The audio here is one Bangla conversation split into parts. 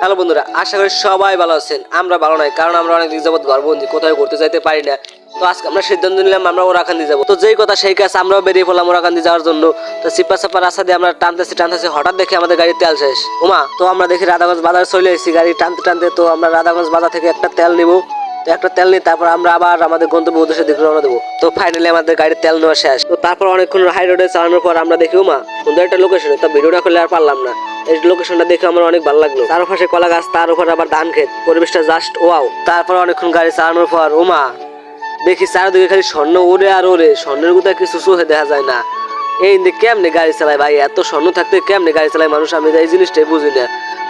হ্যালো বন্ধুরা, আশা করি সবাই ভালো আছেন। আমরা ভালো নাই, কারণ আমরা অনেক যাবত ঘরবন্দি, কোথাও ঘুরতে যাইতে পারি না। তো আজকে আমরা সিদ্ধান্ত নিলাম আমরা ওরাকান্দি যাব। তো যেই কথা সেই কাজ আমরাও বেরিয়ে পড়লাম ওরাকান্দি যাওয়ার জন্য। তো সিপা সাপা রাস্তা দিয়ে আমরা টানতেছি টানতেছি, হঠাৎ দেখি আমাদের গাড়ির তেল শেষ। ওমা, তো আমরা দেখি রাধাগঞ্জ বাজার চলে এসেছি। গাড়ি টানতে টানতে তো আমরা রাধাগঞ্জ বাজার থেকে একটা তেল নিবো। তো একটা তেল নিয়ে তারপর আমরা আবার আমাদের গন্তব্য উদ্দেশ্যে দিকে রওনা দেবো। তো ফাইনালি আমাদের গাড়ির তেল নেওয়া শেষ। তো তারপর অনেকক্ষণ হাই রোডে চালানোর পর আমরা দেখি মা সুন্দর একটা লোকেশন তো ভিডিওটা করলে আর পারলাম না। এই লোকেশনটা দেখে আমার অনেক ভালো লাগল। চারপাশে কলা গাছ, তার উপর আবার ধান ক্ষেত। পরিবেশটা জাস্ট ওয়াও তারপর অনেকক্ষণ গাড়ি চালানোর পর ওমা দেখি চারিদিকে খালি স্বর্ণ ওরে আর ওরে স্বর্ণের কোথাও কিছু চোখে দেখা যায় না। এই কেমনে গাড়ি চালায় ভাই? এত স্বর্ণ থাকতে কেমনে গাড়ি চালায় মানুষ? আমি এই জিনিসটাই বুঝি না।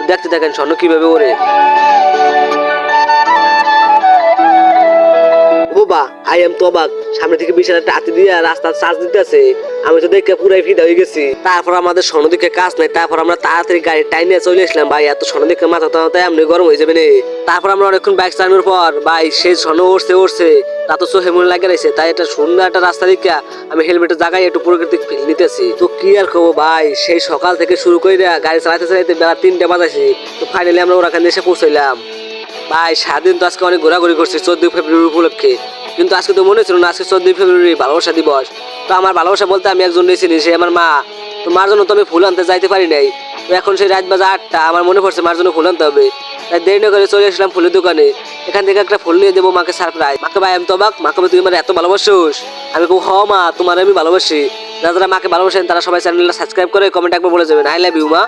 দেখতে দেখেন স্বর্ণ কীভাবে ওরে বাবা আই এম তোবাক। সামনে থেকে বিশাল একটা হাতি দিয়ে রাস্তার চার্জ দিতে আছে আমি তো দেখে পুরাই ফিদা হয়ে গেছি। তারপর আমাদের স্বর্ণ দিকে কাজ নাই, তারপর আমরা তাড়াতাড়ি গাড়ি টাইমে চলে আসলাম। ভাই, এত স্বর্ণ দিকে মাথা তো এমনি গরম হয়ে যাবে না। তারপর আমরা অনেকক্ষণ বাইক চালানোর পর, ভাই, সেই স্বর্ণ উঠছে উঠছে তা তো চোখে মনে লাগে রয়েছে। তাই এটা সুন্দর একটা রাস্তা দিকে আমি হেলমেটের জায়গায় একটু প্রকৃতিক ফিল নিতেছি। তো কি আর খবর ভাই? সেই সকাল থেকে শুরু করে গাড়ি চালাতে চালাতে বেলা তিনটে বাজাইছি। তো ফাইনালি আমরা ওরাখান এসে পৌঁছাইলাম। ভাই, সারাদিন তো আজকে অনেক ঘোরাঘুরি করছি চোদ্দ ফেব্রুয়ারি উপলক্ষে। কিন্তু আজকে তো মনে ছিল না, আজকে চোদ্দই ফেব্রুয়ারি, ভালোবাসা দিবস। তো আমার ভালোবাসা বলতে আমি একজন নিয়েছি সে আমার মা। তো মার জন্য তো আমি ফুল আনতে যাইতে পারি নাই। তো এখন সেই রাত বাজে আটটা, আমার মনে পড়ছে মার জন্য ফুল আনতে হবে। তাই দেরি না করে চলে আসলাম ফুলের দোকানে। এখান থেকে একটা ফুল নিয়ে দেবো মাকে সারপ্রাইজ মাকে ভাই, আমি তো অবাক। মাকে তুই আমার এত ভালোবাসোস। আমি খুব হ মা, তোমার আমি ভালোবাসি। যারা যারা মাকে ভালোবাসেন, তারা সবাই চ্যানেলটা সাবস্ক্রাইব করে কমেন্ট একবার বলে যাবেন। আই লাভ ইউ মা।